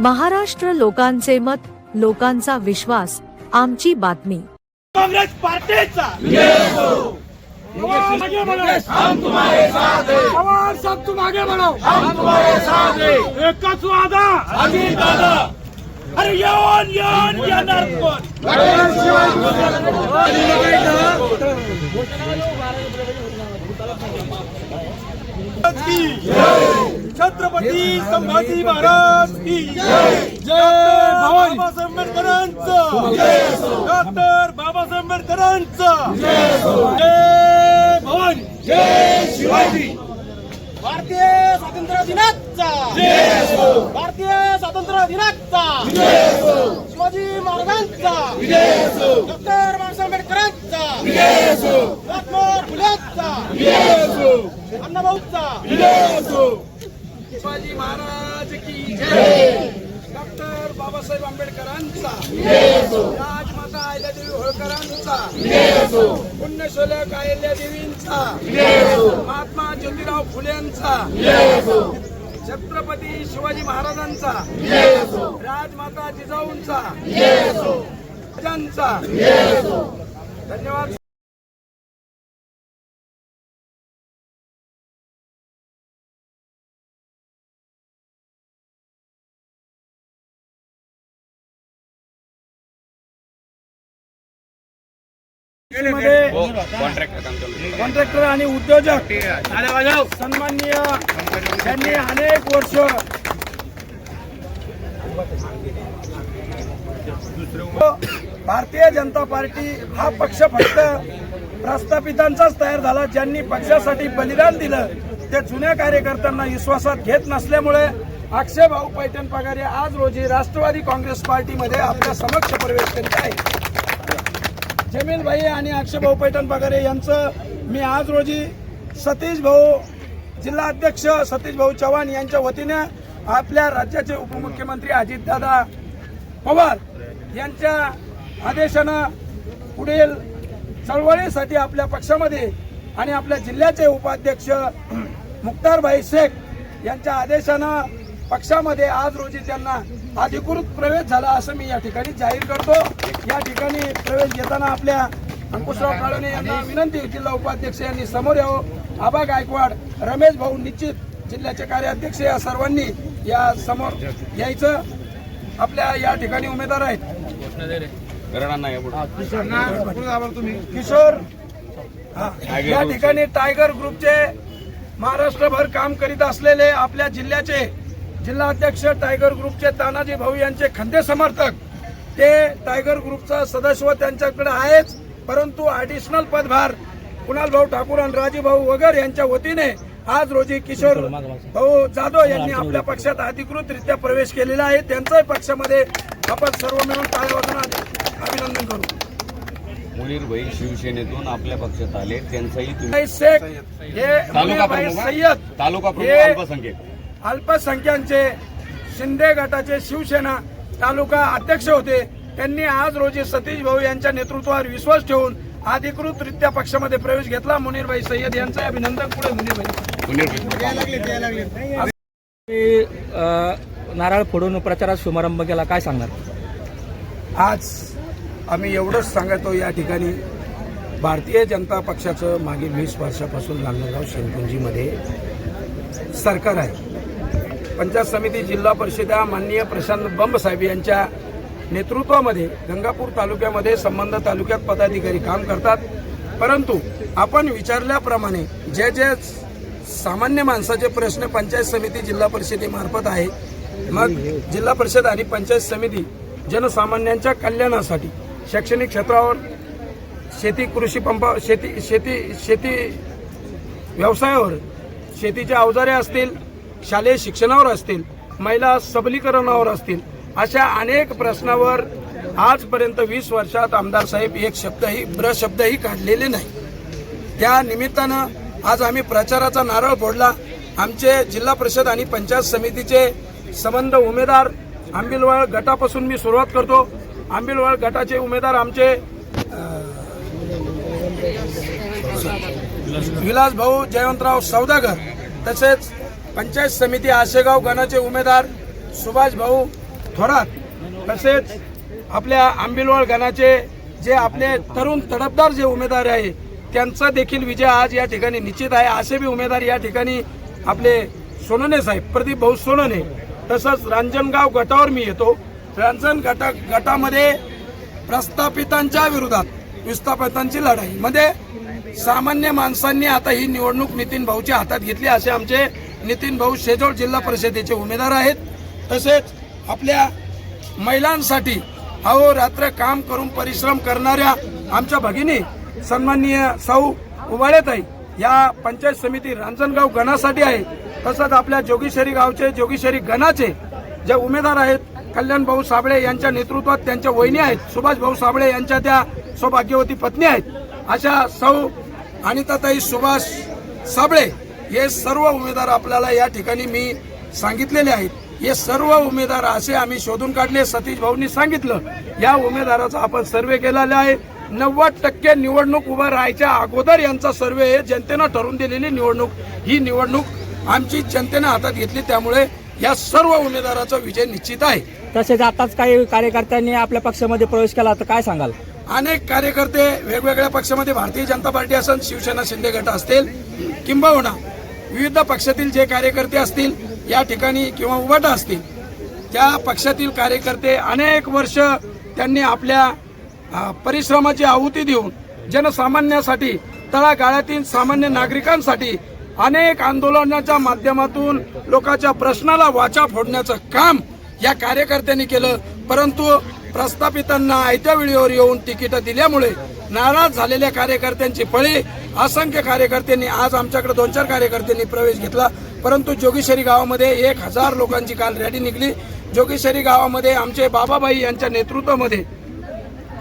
महाराष्ट्र लोकांचे मत लोकांचा विश्वास आमची बातमी. काँग्रेस पार्टीचा. पवार तुम आगे बढ़ो. हम तुम्हारे साथ हैं दादा अरे येणार कोण? की छत्रपती संभाजी महाराज की जय. बाबासाहेब आंबेडकरांचं. डॉक्टर बाबासाहेब आंबेडकरांचं. जय भवानी. जय शिवाजी. भारतीय स्वातंत्र्य दिनाचा. भारतीय स्वातंत्र्य दिनाचा. शिवाजी महाराजांचा. डॉक्टर बाबासाहेब आंबेडकरांचा. महात्मा फुलेंचा अण्णाभाऊचा. शिवाजी महाराज की जय। डॉक्टर बाबासाहेब आंबेडकरांचा। राजमाता अहिल्यादेवी होळकरांचा। पुण्यशोलक अहिल्यादेवींचा महात्मा ज्योतिराव फुलेंचा। छत्रपती शिवाजी महाराजांचा। राजमाता जिजाऊंचा। राजांचा। धन्यवाद कॉन्ट्रॅक्टर आणि उद्योजक सन्माननीय त्यांनी अनेक वर्ष भारतीय जनता पार्टी हा पक्ष फक्त प्रस्थापितांचाच तयार झाला ज्यांनी पक्षासाठी बलिदान दिलं ते जुन्या कार्यकर्त्यांना विश्वासात घेत नसल्यामुळे अक्षय भाऊ पैठण पगारे आज रोजी राष्ट्रवादी काँग्रेस पार्टीमध्ये आपल्या समक्ष प्रवेश करीत आहे जमील भाई आणि अक्षय भाऊ पैठण पगारे यांचं मी आज रोजी सतीश भाऊ जिल्हा अध्यक्ष सतीश भाऊ चव्हाण यांच्या वतीने आपल्या राज्याचे उपमुख्यमंत्री अजितदादा पवार यांच्या आदेशानं पुढील चळवळीसाठी आपल्या पक्षामध्ये आणि आपल्या जिल्ह्याचे उपाध्यक्ष मुक्तारभाई शेख यांच्या आदेशानं पक्षामध्ये आज रोजी त्यांना अधिकृत प्रवेश झाला असं मी या ठिकाणी जाहीर करतो. या ठिकाणी प्रवेश घेताना आपल्या अंकुशराव काळोने यांना विनंती जिल्हा उपाध्यक्ष यांनी समोर यावं. आबा गायकवाड रमेश भाऊ निश्चित जिल्ह्याचे कार्याध्यक्ष या सर्वांनी या समोर यायचं. आपल्या या ठिकाणी उमेदवार आहेत. किशोर या ठिकाणी टायगर ग्रुपचे महाराष्ट्रभर काम करीत असलेले आपल्या जिल्ह्याचे जिल्हा अध्यक्ष टायगर ग्रुपचे तानाजी भाऊ यांचे खंदे समर्थक. ते टायगर ग्रुपचा सदस्य त्यांच्याकडे आहेच परंतु ऍडिशनल पदभार कुणाल भाऊ ठाकूर आणि राजीव भाऊ वगैरे यांच्या वतीने आज रोजी किशोर भाऊ जाधव यांनी आपल्या पक्षात अधिकृतरित्या प्रवेश केलेला आहे. त्यांचाही पक्षामध्ये आपण सर्व मिळून टाळ्या अभिनंदन करू. मुलीरभाई शिवसेनेतून आपल्या पक्षात आले त्यांचाही भाई शेख हे सय्यद तालुका प्रमुख अल्पसंख्यक. अल्पसंख्यांचे शिंदे गटाचे शिवसेना तालुका अध्यक्ष होते. त्यांनी आज रोजी सतीश भाऊ यांच्या नेतृत्वावर विश्वास ठेवून अधिकृतरित्या पक्षामध्ये प्रवेश घेतला. मुनीरभाई सय्यद यांचं अभिनंदन. पुढे मुनीरभाई. नारळ फोडून प्रचारात शुभारंभ केला. काय सांगणार? आज आम्ही एवढंच सांगतो या ठिकाणी. भारतीय जनता पक्षाचं मागील वीस वर्षापासून नांदगाव शेणकुंजीमध्ये सरकार आहे. पंचायत समिती जिल्हा परिषदा माननीय प्रशांत बंब साहेब यांच्या नेतृत्वामध्ये गंगापूर तालुक्यामध्ये संबंध तालुक्यात पदाधिकारी काम करतात. परंतु आपण विचारल्याप्रमाणे जे जे सामान्य माणसाचे प्रश्न पंचायत समिती जिल्हा परिषदेमार्फत आहे मग जिल्हा परिषद आणि पंचायत समिती जनसामान्यांच्या कल्याणासाठी शैक्षणिक क्षेत्रावर शेती कृषी पंप शेती शेती शेती व्यवसायावर शेतीचे अवजारे असतील शालेय शिक्षणावर असतील महिला सबलीकरणावर असतील अशा अनेक प्रश्नावर आजपर्यंत वीस वर्षात आमदार साहेब एक शब्दही ब्र शब्दही काढलेले नाही. त्या निमित्तानं आज आम्ही प्रचाराचा नारळ फोडला. आमचे जिल्हा परिषद आणि पंचायत समितीचे संबंध उमेदवार आंबिलवाळ गटापासून मी सुरुवात करतो. आंबिलवाळ गटाचे उमेदवार आमचे विलास भाऊ जयवंतराव सौदागर तसेच पंचायत समिती आशेगाव गणाचे उमेदवार सुभाष भाऊ थोरात तसेच आपल्या आंबिलवाळ गणाचे जे आपले तरुण तडफदार जे उमेदवार आहे त्यांचा देखील विजय आज या ठिकाणी निश्चित आहे. असे बी उमेदवार या ठिकाणी आपले सोनने साहेब प्रदीप भाऊ सोनने तसंच रांजणगाव गटावर मी येतो. रांजण गटा गटामध्ये प्रस्थापितांच्या विरोधात विस्थापितांची लढाई. मध्ये सामान्य माणसांनी आता ही निवडणूक नितीन भाऊच्या हातात घेतली असे आमचे नितीन भाऊ शेजोळ जिल्हा परिषदेचे उमेदवार आहेत. तसेच आपल्या महिलांसाठी अहो रात्र काम करून परिश्रम करणाऱ्या आमच्या भगिनी सन्माननीय साऊ उबाळेताई या पंचायत समिती रांजणगाव गणासाठी आहे. तसंच आपल्या जोगेश्वरी गावचे जोगेश्वरी गणाचे जे उमेदवार आहेत कल्याण भाऊ साबळे यांच्या नेतृत्वात त्यांच्या वहिनी आहेत सुभाष भाऊ साबळे यांच्या त्या सौभाग्यवती पत्नी आहेत. अशा सौ अनिताताई सुभाष साबळे हे सर्व उमेदवार आपल्याला या ठिकाणी मी सांगितलेले आहेत. हे सर्व उमेदवार असे आम्ही शोधून काढले सतीश भाऊंनी सांगितलं. या उमेदवाराचा आपण सर्वे केलेला आहे. नव्वद टक्के निवडणूक उभा राहायच्या अगोदर यांचा सर्वे हे जनतेनं ठरवून दिलेली निवडणूक. ही निवडणूक आमची जनतेनं हातात घेतली त्यामुळे या सर्व उमेदवाराचा विजय निश्चित आहे. तसेच आताच काही कार्यकर्त्यांनी आपल्या पक्षामध्ये प्रवेश केला तर काय सांगाल? अनेक कार्यकर्ते वेगवेगळ्या पक्षामध्ये भारतीय जनता पार्टी असेल शिवसेना शिंदे गट असतील किंबहुना विविध पक्षातील जे कार्यकर्ते असतील या ठिकाणी किंवा उभाटा असतील त्या पक्षातील कार्यकर्ते अनेक वर्ष त्यांनी आपल्या परिश्रमाची आहुती देऊन जनसामान्यासाठी तळागाळातील सामान्य नागरिकांसाठी अनेक आंदोलनाच्या माध्यमातून लोकांच्या प्रश्नाला वाचा फोडण्याचं काम या कार्यकर्त्यांनी केलं. परंतु प्रस्थापितांना आयत्या वेळेवर येऊन तिकीटं दिल्यामुळे नाराज झालेल्या कार्यकर्त्यांची फळी असंख्य कार्यकर्त्यांनी आज आमच्याकडे दोन चार कार्यकर्त्यांनी प्रवेश घेतला. परंतु जोगेश्वरी गावामध्ये एक हजार लोकांची काल रॅली निघली. जोगेश्वरी गावामध्ये आमचे बाबाबाई यांच्या नेतृत्वामध्ये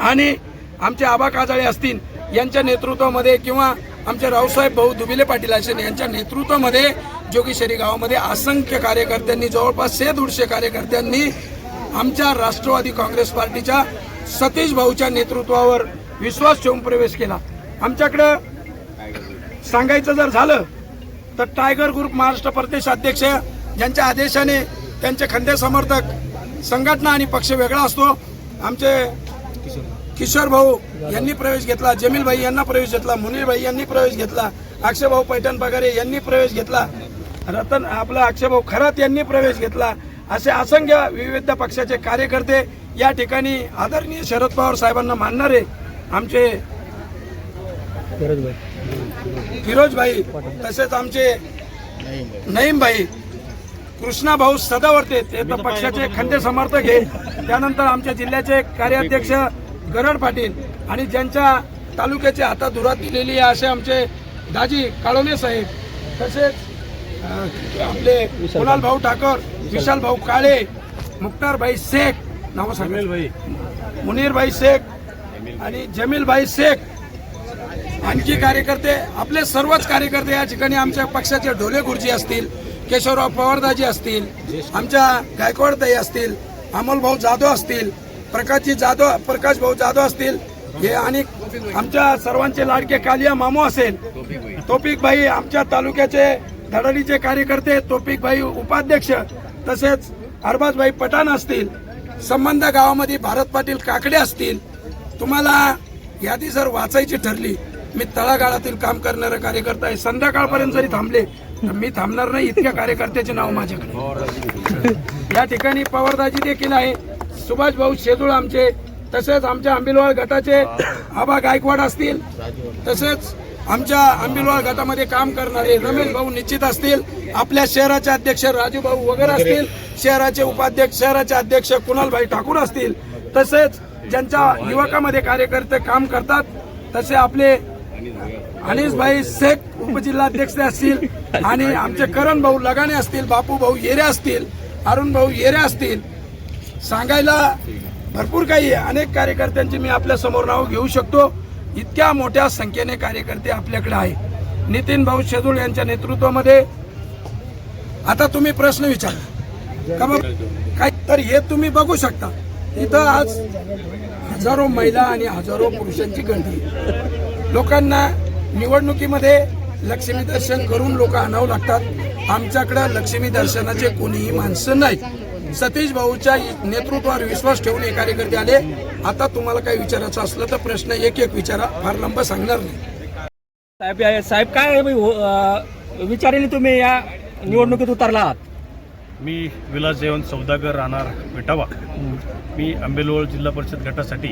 आणि आमचे आबा काजाळे असतील यांच्या नेतृत्वामध्ये किंवा आमचे रावसाहेब भाऊ दुबिले पाटील असेल यांच्या नेतृत्वामध्ये जोगेश्वरी गावामध्ये असंख्य कार्यकर्त्यांनी जवळपास से दीडशे कार्यकर्त्यांनी आमच्या राष्ट्रवादी काँग्रेस पार्टीच्या सतीश भाऊच्या नेतृत्वावर विश्वास ठेवून प्रवेश केला. आमच्याकडं सांगायचं जर झालं तर टायगर ग्रुप महाराष्ट्र प्रदेश अध्यक्ष यांच्या आदेशाने त्यांचे खंदे समर्थक संघटना आणि पक्ष वेगळा असतो. आमचे किशोर भाऊ यांनी प्रवेश घेतला जमील भाई यांना प्रवेश घेतला मुनीर भाई यांनी प्रवेश घेतला अक्षय भाऊ पैठण पगारे यांनी प्रवेश घेतला रतन आपला अक्षय भाऊ खरात यांनी प्रवेश घेतला असे असंख्य विविध पक्षाचे कार्यकर्ते या ठिकाणी आदरणीय शरद पवार साहेबांना मानणारे आमचे फिरोज भाई तसेच आमचे नईम भाई कृष्णा भाऊ सदावर्ते ते तर पक्षाचे खंदे समर्थक आहे त्यानंतर आमच्या जिल्ह्याचे कार्याध्यक्ष गरड पाटील आणि ज्यांच्या तालुक्याच्या हातात धुरात दिलेली आहे असे आमचे दाजी काळोने साहेब. तसेच आपले कुणाल भाऊ ठाकर विशाल भाऊ काळे मुक्तार भाई शेख नाव सांगेल भाई मुनीर भाई शेख आणि जमील भाई शेख. आणखी कार्यकर्ते आपले सर्वच कार्यकर्ते या ठिकाणी आमच्या पक्षाचे ढोले गुरुजी असतील केशवराव पवारदाजी असतील आमच्या गायकवाडताई असतील अमोलभाऊ जाधव असतील प्रकाशजी जाधव प्रकाश भाऊ जाधव असतील हे आणि आमच्या सर्वांचे लाडके कालिया मामू असेल तोपिक भाई आमच्या तालुक्याचे धडाडीचे कार्यकर्ते तोपिक भाई उपाध्यक्ष तसेच अरबाजभाई पठाण असतील संबंध गावामध्ये भारत पाटील काकडे असतील तुम्हाला यादी जर वाचायची ठरली मी तळागाळातील काम करणारा कार्यकर्ता आहे. संध्याकाळपर्यंत जरी थांबले तर मी थांबणार नाही इतक्या कार्यकर्त्याचे नाव माझ्याकडे. या ठिकाणी पवारदाजी देखील आहे. सुभाष भाऊ शेजूळ आमचे तसेच आमच्या आंबिलवाळ गटाचे आबा गायकवाड असतील तसेच आमच्या आंबिलवाळ गटामध्ये काम करणारे रमेश भाऊ निश्चित असतील आपल्या शहराचे अध्यक्ष राजू भाऊ वगैरे असतील शहराचे उपाध्यक्ष शहराचे अध्यक्ष कुणालभाई ठाकूर असतील तसेच ज्यांच्या युवकामध्ये कार्यकर्ते काम करतात तसे आपले अनिस भाई शेख उपजिल्हाध्यक्ष असतील आणि आमचे करण भाऊ लगाने असतील बापू भाऊ येरे असतील अरुण भाऊ येरे असतील. सांगायला भरपूर काही आहे. अनेक कार्यकर्त्यांची मी आपल्यासमोर नाव घेऊ शकतो. इतक्या मोठ्या संख्येने कार्यकर्ते आपल्याकडे आहे नितीन भाऊ शेजूळ यांच्या नेतृत्वामध्ये आता तुम्ही प्रश्न विचारा. का काय तर हे तुम्ही बघू शकता. इथं आज हजारो महिला आणि हजारो पुरुषांची गर्दी लोकांना निवडणुकीमध्ये लक्ष्मी दर्शन करून लोक आणावं लागतात. आमच्याकडे लक्ष्मी दर्शनाचे कोणीही माणसं नाही. सतीश भाऊच्या नेतृत्वावर विश्वास ठेवून हे कार्यकर्ते आले. आता तुम्हाला काही विचारायचं असलं तर प्रश्न एक एक विचारा. फार लंब सांगणार नाही. साहेब या- साहेब काय अ, विचाराने तुम्ही या निवडणुकीत उतरला आहात. मी विलास जयवंत सौदागर राहणार विटावा. मी आंबेलोळ जिल्हा परिषद गटासाठी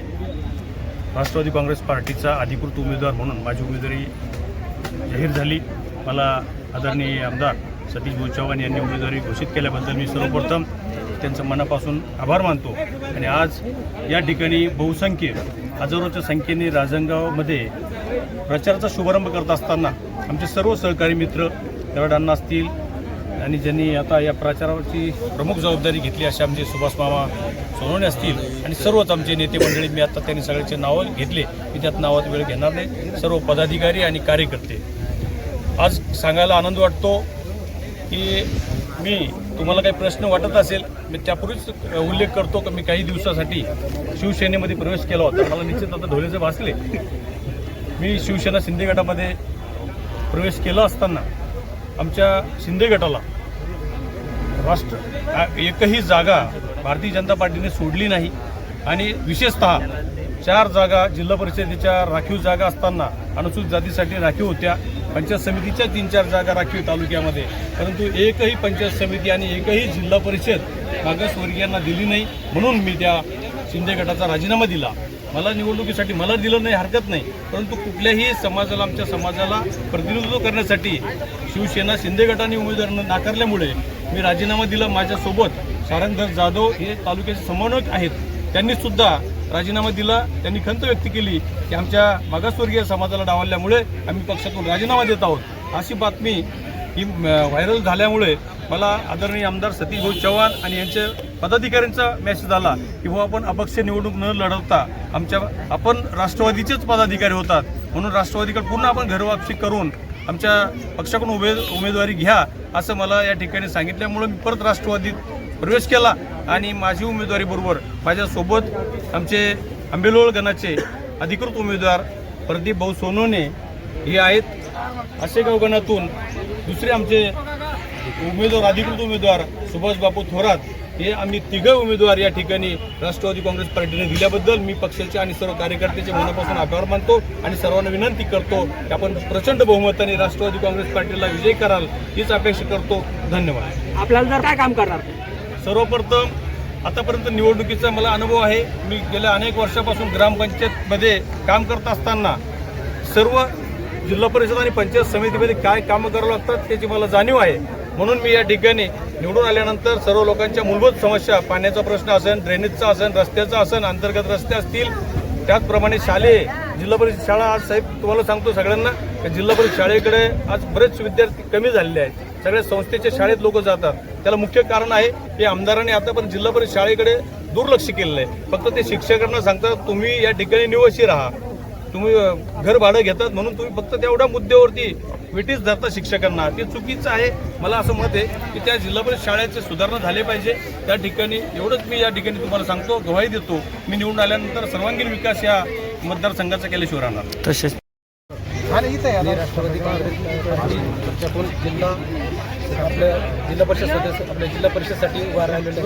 राष्ट्रवादी काँग्रेस पार्टीचा अधिकृत उमेदवार म्हणून माझी उमेदवारी जाहीर झाली. मला आदरणीय आमदार सतीश भाऊ चव्हाण यांनी उमेदवारी घोषित केल्याबद्दल मी सर्वप्रथम त्यांचं मनापासून आभार मानतो. आणि आज या ठिकाणी बहुसंख्य हजारोच्या संख्येने राजनगावमध्ये प्रचाराचा शुभारंभ करत असताना आमचे सर्व सहकारी मित्र दरडांना असतील आणि ज्यांनी आता या प्रचाराची प्रमुख जबाबदारी घेतली असे आमचे सुभाष मामा सोनवणे असतील आणि सर्वच आमचे नेते मंडळी मी आता त्यांनी सगळ्यांचे नावं घेतले मी त्यात नावात वेळ घेणार नाही. सर्व पदाधिकारी आणि कार्यकर्ते. आज सांगायला आनंद वाटतो की मी तुम्हाला काही प्रश्न वाटत असेल मी त्यापूर्वीच उल्लेख करतो की मी काही दिवसासाठी शिवसेनेमध्ये प्रवेश केला होता. मला निश्चित आता ढोलेचं भासले मी शिवसेना शिंदे गटामध्ये प्रवेश केला असताना आमच्या शिंदे गटाला राष्ट्र एकही जागा भारतीय जनता पार्टीने सोडली नाही. आणि विशेषतः चार जागा जिल्हा परिषदेच्या राखीव जागा असताना अनुसूचित जातीसाठी राखीव होत्या. पंचायत समितीच्या तीन चार जागा राखीव तालुक्यामध्ये. परंतु एकही पंचायत समिती आणि एकही जिल्हा परिषद मागासवर्गीयांना दिली नाही. म्हणून मी त्या शिंदे गटाचा राजीनामा दिला. मला निवडणुकीसाठी मला दिलं नाही हरकत नाही. परंतु कुठल्याही समाजाला आमच्या समाजाला प्रतिनिधित्व करण्यासाठी शिवसेना शिंदे गटाने उमेदवार नाकारल्यामुळे मी राजीनामा दिला माझ्यासोबत. सारंगधर जाधव हे तालुक्याचे समन्वयक आहेत. त्यांनी सुद्धा राजीनामा दिला. त्यांनी खंत व्यक्त केली की आमच्या मागासवर्गीय समाजाला डावलल्यामुळे आम्ही पक्षातून राजीनामा देत आहोत. अशी बातमी ही व्हायरल झाल्यामुळे मला आदरणीय आमदार सतीश भाऊ चव्हाण आणि यांच्या पदाधिकाऱ्यांचा मेसेज आला की भाऊ आपण अपक्ष निवडणूक न लढवता आमच्या आपण राष्ट्रवादीचेच पदाधिकारी होतात. म्हणून राष्ट्रवादीकडे पुन्हा आपण घरवापसी करून आमच्या पक्षाकडून उमे उमेदवारी घ्या असं मला या ठिकाणी सांगितल्यामुळं मी परत राष्ट्रवादीत प्रवेश केला आणि माझी उमेदवारीबरोबर माझ्यासोबत आमचे आंबेलोळ गणाचे अधिकृत उमेदवार प्रदीप भाऊ सोनोने हे आहेत. आशेगाव गणातून दुसरे आमचे उमेदवार अधिकृत उमेदवार सुभाष बापू थोरात हे आम्ही तिघं उमेदवार या ठिकाणी राष्ट्रवादी काँग्रेस पार्टीने दिल्याबद्दल मी पक्षाचे आणि सर्व कार्यकर्त्याचे मनापासून आभार मानतो आणि सर्वांना विनंती करतो की आपण प्रचंड बहुमताने राष्ट्रवादी काँग्रेस पार्टीला विजय कराल हीच अपेक्षा करतो. धन्यवाद. आपल्याला जर काय काम करणार? सर्वप्रथम आतापर्यंत निवडणुकीचा मला अनुभव आहे. मी गेल्या अनेक वर्षापासून ग्रामपंचायतमध्ये काम करत असताना सर्व जिल्हा परिषद आणि पंचायत समितीमध्ये काय कामं करावं लागतात त्याची मला जाणीव आहे. म्हणून मी या ठिकाणी निवडून आल्यानंतर सर्व लोकांच्या मूलभूत समस्या पाण्याचा प्रश्न असेल ड्रेनेजचा असेल रस्त्याचा असेल अंतर्गत रस्ते असतील. त्याचप्रमाणे शालेय जिल्हा परिषद शाळा आज साहेब तुम्हाला सांगतो सगळ्यांना की जिल्हा परिषद शाळेकडे आज बरेच विद्यार्थी कमी झालेले आहेत. सगळ्या संस्थेच्या शाळेत लोक जातात. त्याला मुख्य कारण आहे की आमदारांनी आतापर्यंत जिल्हा परिषद शाळेकडे दुर्लक्ष केलेलं आहे. फक्त ते शिक्षकांना सांगतात तुम्ही या ठिकाणी निवासी राहा. तुम्ही घर भाडं घेतात म्हणून तुम्ही फक्त तेवढ्या मुद्द्यावरती विटीस धरता शिक्षकांना. ते चुकीचं आहे. मला असं मत आहे की त्या जिल्हा परिषद शाळेचे सुधारणा झाले पाहिजे. त्या ठिकाणी एवढंच मी या ठिकाणी तुम्हाला सांगतो ग्वाही देतो. मी निवडून आल्यानंतर सर्वांगीण विकास या मतदारसंघाचा केल्याशिवाय राहणार तसेच. आणि राष्ट्रवादी काँग्रेस जिल्हा आपल्या जिल्हा परिषद सदस्य आपल्या जिल्हा परिषदसाठी उभा राहिलेले.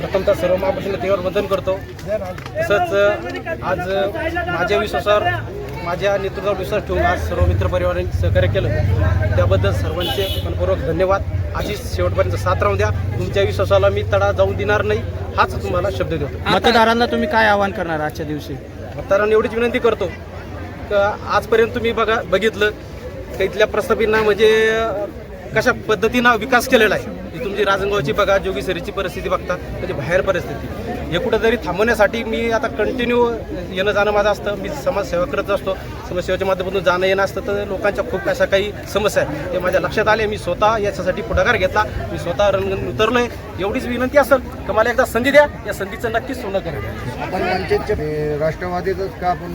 प्रथमतः सर्व महापुरुषांना देवावर वंदन करतो. तसंच आज माझ्या विश्वासावर माझ्या नेतृत्वावर विश्वास ठेवून आज सर्व मित्रपरिवारांनी सहकार्य केलं. त्याबद्दल सर्वांचे मनपूर्वक धन्यवाद. अशीच शेवटपर्यंत साथ राहून द्या. तुमच्या विश्वासाला मी तडा जाऊन देणार नाही हाच तुम्हाला शब्द देतो. मतदारांना तुम्ही काय आवाहन करणार आजच्या दिवशी? मतदारांना एवढीच विनंती करतो का आजपर्यंत तुम्ही बघा बघितलं. का इथल्या प्रस्थापितांना म्हणजे कशा पद्धतीनं विकास केलेला आहे? ही तुमची राजनगावची बघा जोगीसरीची परिस्थिती बघता त्याची बाहेर परिस्थिती. हे कुठंतरी थांबवण्यासाठी मी आता कंटिन्यू येणं जाणं माझं असतं. मी समाजसेवा करत असतो. समाजसेवेच्या माध्यमातून जाणं येणं असतं. तर लोकांच्या खूप अशा काही समस्या आहेत. ते माझ्या लक्षात आले. मी स्वतः याच्यासाठी पुढाकार घेतला. मी स्वतः रणगण उतरलोय. एवढीच विनंती असेल तर मला एकदा संधी द्या. या संधीचं नक्कीच सोनं करेल. राष्ट्रवादीतच का आपण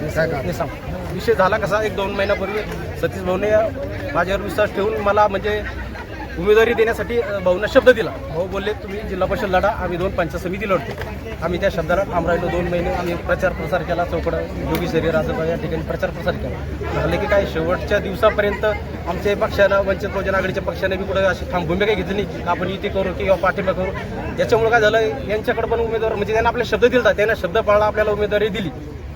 दिलं? सांग. विषय झाला कसा? एक दोन महिन्यापूर्वी सतीश भाऊने माझ्यावर विश्वास ठेवून मला म्हणजे उमेदवारी देण्यासाठी भाऊंना शब्द दिला. भाऊ बोलले तुम्ही जिल्हा परिषद लढा आम्ही दोन पंचायत समिती लढतो. आम्ही त्या शब्दाला ठाम राहिलो दोन महिने. आम्ही प्रचार प्रसार केला चौकड योगी शरीर राजबा या ठिकाणी प्रचार प्रसार केला. झाले की काय? शेवटच्या दिवसापर्यंत आमच्या पक्षानं वंचित बहुजन आघाडीच्या पक्षाने बी कुठे अशी ठाम भूमिका घेतली का आपण युती करू किंवा पाठिंबा करू. याच्यामुळे काय झालं? यांच्याकडे पण उमेदवार म्हणजे त्यांना आपले शब्द दिलता. त्यांना शब्द पाळला आपल्याला उमेदवारी दिली.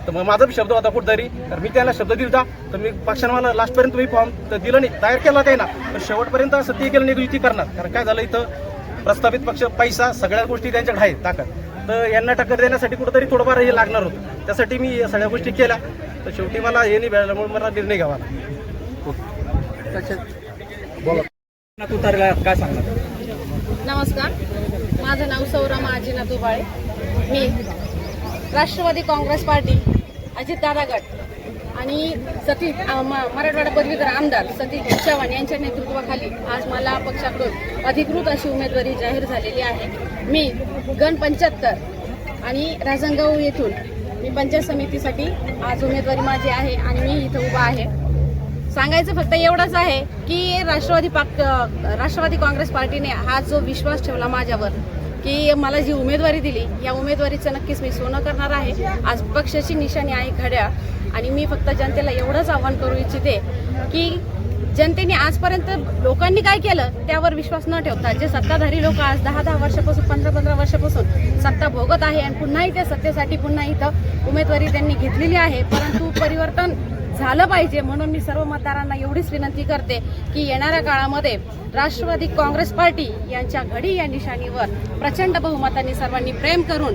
तर मग माझा बी शब्द होता कुठतरी. तर मी त्यांना शब्द दिलता तर मी पक्षानं मला लास्टपर्यंत तुम्ही फॉर्म तर दिलं नाही. तयार केला त्यांना पण शेवटपर्यंत असं ते केलं नाही युती करणार. कारण काय झालं इथं? प्रस्तावित पक्ष पैसा सगळ्या गोष्टी त्यांच्याकडे आहेत ताकद. तर यांना टक्कर देण्यासाठी कुठंतरी थोडंफार हे लागणार होतं. त्यासाठी मी या सगळ्या गोष्टी केल्या. तर शेवटी मला हे नाही मिळाल्यामुळे मला निर्णय घ्यावा. तुतारीला काय सांगणार? नमस्कार. माझं नाव सौरमा आजीनाथ दुबाळे मी राष्ट्रवादी काँग्रेस पार्टी अजितदादा गट आणि सतीश म- मराठवाडा पदवीधर आमदार सतीश चव्हाण यांच्या नेतृत्वाखाली आज मला पक्षाकडून अधिकृत अशी उमेदवारी जाहीर झालेली आहे. मी गण पंच्याहत्तर आणि राजनगाव येथून मी पंचायत समितीसाठी आज उमेदवारी माझी आहे आणि मी इथं उभा आहे. सांगायचं फक्त एवढंच आहे की राष्ट्रवादी पाक राष्ट्रवादी काँग्रेस पार्टीने हा जो विश्वास ठेवला माझ्यावर की मला जी उमेदवारी दिली या उमेदवारीचं नक्कीच मी सोनं करणार आहे. आज पक्षाची निशाणी आहे घड्याळ. आणि मी फक्त जनतेला एवढंच आव्हान करू इच्छिते की जनतेने आजपर्यंत लोकांनी काय केलं त्यावर विश्वास न ठेवता जे सत्ताधारी लोक आज दहा दहा वर्षापासून पंधरा पंधरा वर्षापासून सत्ता भोगत आहे आणि पुन्हाही त्या सत्तेसाठी पुन्हा इथं उमेदवारी त्यांनी घेतलेली आहे. परंतु परिवर्तन झालं पाहिजे म्हणून मी सर्व मतदारांना एवढीच विनंती करते की येणाऱ्या काळामध्ये राष्ट्रवादी काँग्रेस पार्टी यांच्या घडी या निशाणीवर प्रचंड बहुमतांनी सर्वांनी प्रेम करून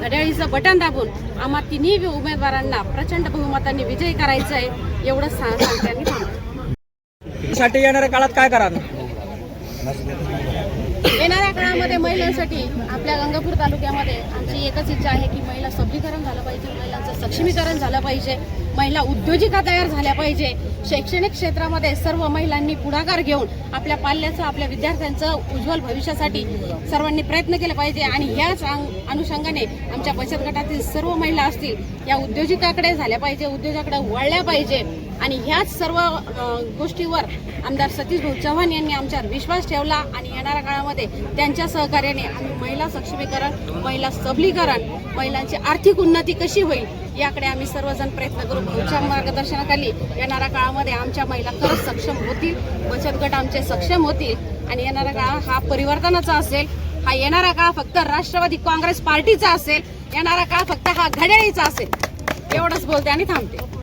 घड्याळीचं बटन दाबून आम्हा तिन्ही उमेदवारांना प्रचंड बहुमतांनी विजयी करायचं आहे एवढंच सांग सांगते आणि थांबते साठी येणाऱ्या काळात काय करा येणाऱ्या काळामध्ये महिलांसाठी आपल्या गंगापूर तालुक्यामध्ये आमची एकच इच्छा आहे की महिला सबलीकरण झालं पाहिजे महिलांचं सक्षमीकरण झालं पाहिजे महिला उद्योजिका तयार झाल्या पाहिजे. शैक्षणिक क्षेत्रामध्ये सर्व महिलांनी पुढाकार घेऊन आपल्या पाल्याचं आपल्या विद्यार्थ्यांचं उज्ज्वल भविष्यासाठी सर्वांनी प्रयत्न केले पाहिजे आणि ह्याच अनुषंगाने आमच्या बचत गटातील सर्व महिला असतील या उद्योजिकाकडे झाल्या पाहिजे उद्योजकाकडे वळल्या पाहिजे. आणि ह्याच सर्व गोष्टीवर आमदार सतीश भाऊ चव्हाण यांनी आमच्यावर विश्वास ठेवला आणि येणाऱ्या काळामध्ये त्यांच्या सहकार्याने आम्ही महिला सक्षमीकरण महिला सबलीकरण महिलांची आर्थिक उन्नती कशी होईल याकडे आम्ही सर्वजण प्रयत्न करू. भाऊच्या मार्गदर्शनाखाली येणाऱ्या काळामध्ये आमच्या महिला खरंच सक्षम होतील बचत गट आमचे सक्षम होतील आणि येणारा काळ हा परिवर्तनाचा असेल. हा येणारा काळ फक्त राष्ट्रवादी काँग्रेस पार्टीचा असेल येणारा काळ फक्त हा घड्याळीचा असेल. एवढंच बोलते आणि थांबते.